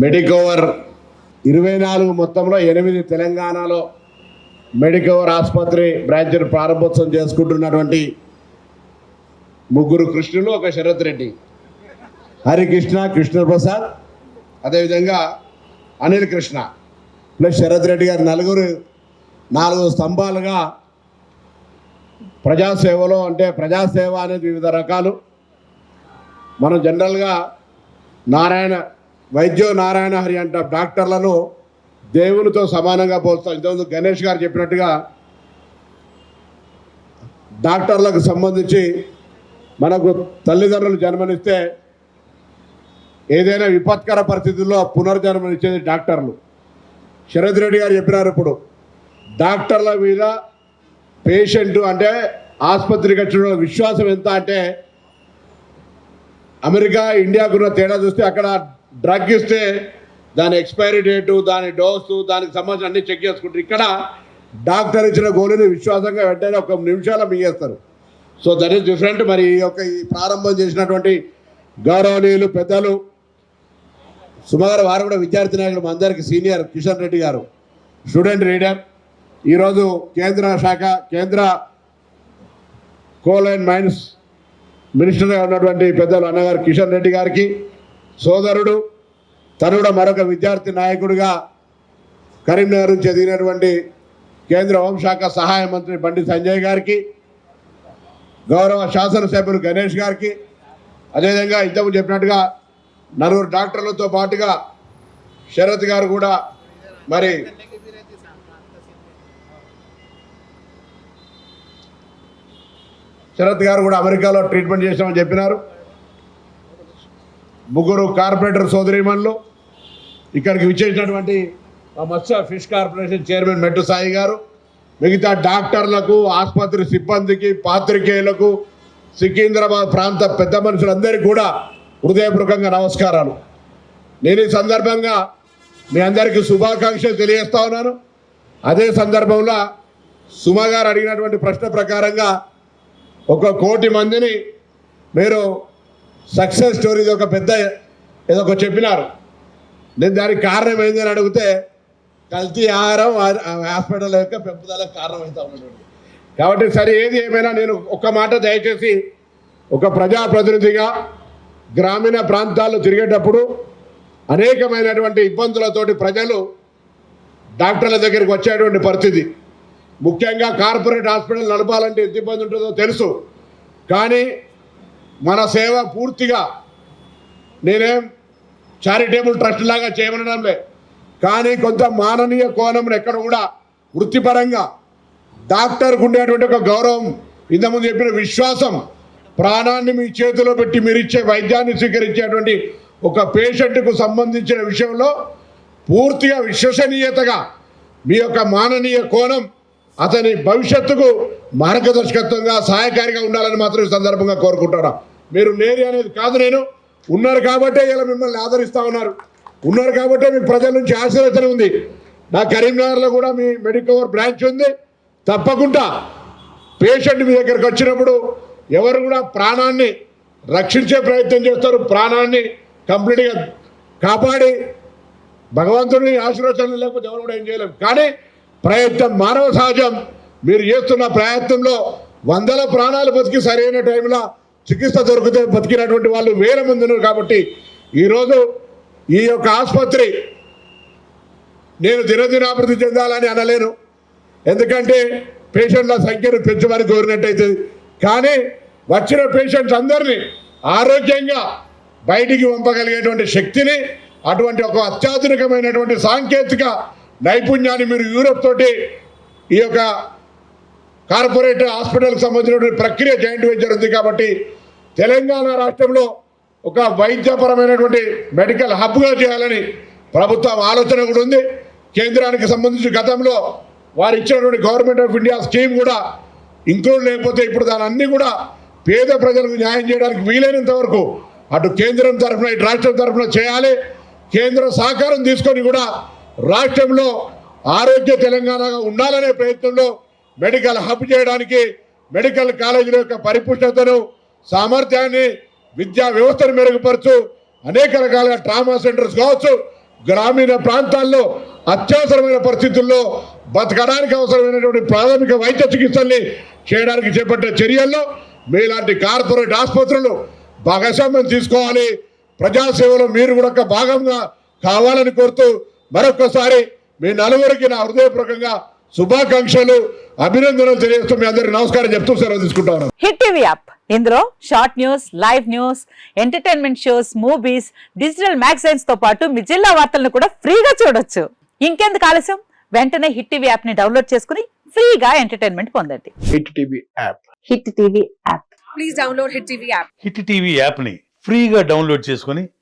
Medicover ఇరవై నాలుగు మొత్తంలో ఎనిమిది తెలంగాణలో మెడికవర్ ఆసుపత్రి బ్రాంచ్ను ప్రారంభోత్సవం చేసుకుంటున్నటువంటి ముగ్గురు కృష్ణులు ఒక శరత్ రెడ్డి. హరికృష్ణ కృష్ణప్రసాద్ అదేవిధంగా అనిల్ కృష్ణ. ప్లస్ శరత్ రెడ్డి గారు నలుగురు నాలుగు స్తంభాలుగా ప్రజాసేవలో అంటే ప్రజాసేవ అనేది వివిధ రకాలు. మనం జనరల్గా నారాయణ వైద్యో నారాయణ హరి అంట డాక్టర్లను దేవునితో సమానంగా పోల్స్తాం ఇంతకుముందు గణేష్ గారు చెప్పినట్టుగా డాక్టర్లకు సంబంధించి మనకు తల్లిదండ్రులు జన్మనిస్తే ఏదైనా విపత్కర పరిస్థితుల్లో పునర్జన్మనిచ్చేది డాక్టర్లు. శరత్ రెడ్డి గారు చెప్పినారు ఇప్పుడు డాక్టర్ల మీద పేషెంట్ అంటే ఆసుపత్రికి వచ్చిన విశ్వాసం ఎంత అంటే అమెరికా ఇండియాకున్న తేడా చూస్తే అక్కడ డ్రగ్ ఇస్తే దాని ఎక్స్పైరీ డేటు దాని డోసు దానికి సంబంధించిన అన్ని చెక్ చేసుకుంటారు. ఇక్కడ డాక్టర్ ఇచ్చిన గోళీని విశ్వాసంగా వెంటనే ఒక నిమిషాలు మింగేస్తారు. సో దట్ ఈస్ డిఫరెంట్ మరి ఈ యొక్క ఈ ప్రారంభం చేసినటువంటి గౌరవనీయులు పెద్దలు సుమారు వారు కూడా విద్యార్థి నాయకులు అందరికీ సీనియర్ కిషన్ రెడ్డి గారు స్టూడెంట్ లీడర్ ఈరోజు కేంద్ర శాఖ కేంద్ర కోల్ అండ్ మైన్స్ మినిస్టర్గా ఉన్నటువంటి పెద్దలు అన్నగారు కిషన్ రెడ్డి గారికి సోదరుడు తను కూడా మరొక విద్యార్థి నాయకుడిగా కరీంనగర్ నుంచి ఎదిగినటువంటి కేంద్ర హోంశాఖ సహాయ మంత్రి బండి సంజయ్ గారికి గౌరవ శాసనసభ్యులు గణేష్ గారికి అదేవిధంగా ఇంతకు చెప్పినట్టుగా నలుగురు డాక్టర్లతో పాటుగా శరత్ గారు కూడా మరి శరత్ గారు కూడా అమెరికాలో ట్రీట్మెంట్ చేసామని చెప్పినారు. ముగ్గురు కార్పొరేటర్ సోదరిమణులు ఇక్కడికి విచ్చేసినటువంటి మత్స్య ఫిష్ కార్పొరేషన్ చైర్మన్ మెట్టు సాయి గారు మిగతా డాక్టర్లకు ఆసుపత్రి సిబ్బందికి పాత్రికేయులకు సికింద్రాబాద్ ప్రాంత పెద్ద మనుషులందరికీ కూడా హృదయపూర్వకంగా నమస్కారాలు. నేను ఈ సందర్భంగా మీ అందరికీ శుభాకాంక్షలు తెలియజేస్తా ఉన్నాను. అదే సందర్భంలో సుమ గారు అడిగినటువంటి ప్రశ్న ప్రకారంగా ఒక కోటి మందిని మీరు సక్సెస్ స్టోరీ ఒక పెద్ద ఏదో ఒక చెప్పినారు. నేను దానికి కారణం ఏందని అడిగితే కల్తీ ఆహారం హాస్పిటల్ యొక్క పెంపుదలకు కారణం అవుతా ఉన్నటువంటి కాబట్టి సరే ఏది ఏమైనా నేను ఒక్క మాట దయచేసి ఒక ప్రజాప్రతినిధిగా గ్రామీణ ప్రాంతాల్లో తిరిగేటప్పుడు అనేకమైనటువంటి ఇబ్బందులతోటి ప్రజలు డాక్టర్ల దగ్గరికి వచ్చేటువంటి పరిస్థితి. ముఖ్యంగా కార్పొరేట్ హాస్పిటల్ నడపాలంటే ఎంత ఇబ్బంది ఉంటుందో తెలుసు. కానీ మన సేవ పూర్తిగా నేనేం చారిటేబుల్ ట్రస్ట్ లాగా చేయమనడంలే కానీ కొంత మాననీయ కోణం ఎక్కడ కూడా వృత్తిపరంగా డాక్టర్కు ఉండేటువంటి ఒక గౌరవం ఇంతకుముందు చెప్పిన విశ్వాసం ప్రాణాన్ని మీ చేతిలో పెట్టి మీరు ఇచ్చే వైద్యాన్ని స్వీకరించేటువంటి ఒక పేషెంట్కు సంబంధించిన విషయంలో పూర్తిగా విశ్వసనీయతగా మీ యొక్క మాననీయ కోణం అతని భవిష్యత్తుకు మార్గదర్శకత్వంగా సహాయకారిగా ఉండాలని మాత్రం ఈ సందర్భంగా కోరుకుంటున్నా. మీరు లేరు అనేది కాదు నేను. ఉన్నారు కాబట్టే ఇలా మిమ్మల్ని ఆదరిస్తూ ఉన్నారు. ఉన్నారు కాబట్టే మీ ప్రజల నుంచి ఆశీర్వచన ఉంది. నా కరీంనగర్లో కూడా మీ మెడికవర్ బ్రాంచ్ ఉంది. తప్పకుండా పేషెంట్ మీ దగ్గరకు వచ్చినప్పుడు ఎవరు కూడా ప్రాణాన్ని రక్షించే ప్రయత్నం చేస్తారు. ప్రాణాన్ని కంప్లీట్గా కాపాడి భగవంతుడిని ఆశీర్వచనం లేకపోతే ఎవరు కూడా ఏం చేయలేము కానీ ప్రయత్నం మానవ సహజం. మీరు చేస్తున్న ప్రయత్నంలో వందల ప్రాణాలు బతికి సరైన టైంలో చికిత్స దొరికితే బతికినటువంటి వాళ్ళు వేల మంది ఉన్నారు కాబట్టి ఈరోజు ఈ యొక్క ఆసుపత్రి నేను దినదినాభివృద్ధి చెందాలని అనలేను. ఎందుకంటే పేషెంట్ల సంఖ్యను పెంచమని కోరినట్టయితే. కానీ వచ్చిన పేషెంట్స్ అందరినీ ఆరోగ్యంగా బయటికి పంపగలిగేటువంటి శక్తిని అటువంటి ఒక అత్యాధునికమైనటువంటి సాంకేతిక నైపుణ్యాన్ని మీరు యూరోప్ తోటి ఈ యొక్క కార్పొరేట్ హాస్పిటల్కి సంబంధించినటువంటి ప్రక్రియ జాయింట్ వెంచర్ ఉంది కాబట్టి తెలంగాణ రాష్ట్రంలో ఒక వైద్యపరమైనటువంటి మెడికల్ హబ్గా చేయాలని ప్రభుత్వం ఆలోచన కూడా ఉంది. కేంద్రానికి సంబంధించి గతంలో వారు ఇచ్చినటువంటి గవర్నమెంట్ ఆఫ్ ఇండియా స్కీమ్ కూడా ఇంక్లూడ్ లేకపోతే ఇప్పుడు దాని అన్నీ కూడా పేద ప్రజలకు న్యాయం చేయడానికి వీలైనంత వరకు అటు కేంద్రం తరఫున ఇటు రాష్ట్రం తరఫున చేయాలి. కేంద్ర సహకారం తీసుకొని కూడా రాష్ట్రంలో ఆరోగ్య తెలంగాణగా ఉండాలనే ప్రయత్నంలో మెడికల్ హబ్ చేయడానికి మెడికల్ కాలేజీల యొక్క పరిపుష్టతను సామర్థ్యాన్ని విద్యా వ్యవస్థను మెరుగుపరచు అనేక రకాల ట్రామా సెంటర్స్ కావచ్చు గ్రామీణ ప్రాంతాల్లో అత్యవసరమైన పరిస్థితుల్లో బతకడానికి అవసరమైనటువంటి ప్రాథమిక వైద్య చికిత్సల్ని చేయడానికి చేపట్టే చర్యల్లో మీలాంటి కార్పొరేట్ ఆసుపత్రులు భాగస్వామ్యం తీసుకోవాలి. ప్రజాసేవలో మీరు కూడా ఒక భాగంగా కావాలని కోరుతూ మరొకసారి మీ నలుగురికి నా హృదయపూర్వకంగా శుభాకాంక్షలు. అభినందనలు తెలియజేస్తూ మీ అందరికి నమస్కారం చెప్తూ సెలవు తీసుకుంటా ఉన్నాను. Hit TV app. ఇందులో short news live news entertainment shows movies digital మ్యాగజైన్స్తో పాటు మీ జిల్లా వార్తలను కూడా ఫ్రీగా చూడొచ్చు. ఇంకెందుకు ఆలస్యం? వెంటనే హిట్ టీవీ యాప్ని డౌన్లోడ్ చేసుకుని ఫ్రీగా ఎంటర్టైన్మెంట్ పొందండి. Hit TV app. Hit TV app. Please download Hit TV app. Hit TV యాప్ని ఫ్రీగా డౌన్లోడ్ చేసుకొని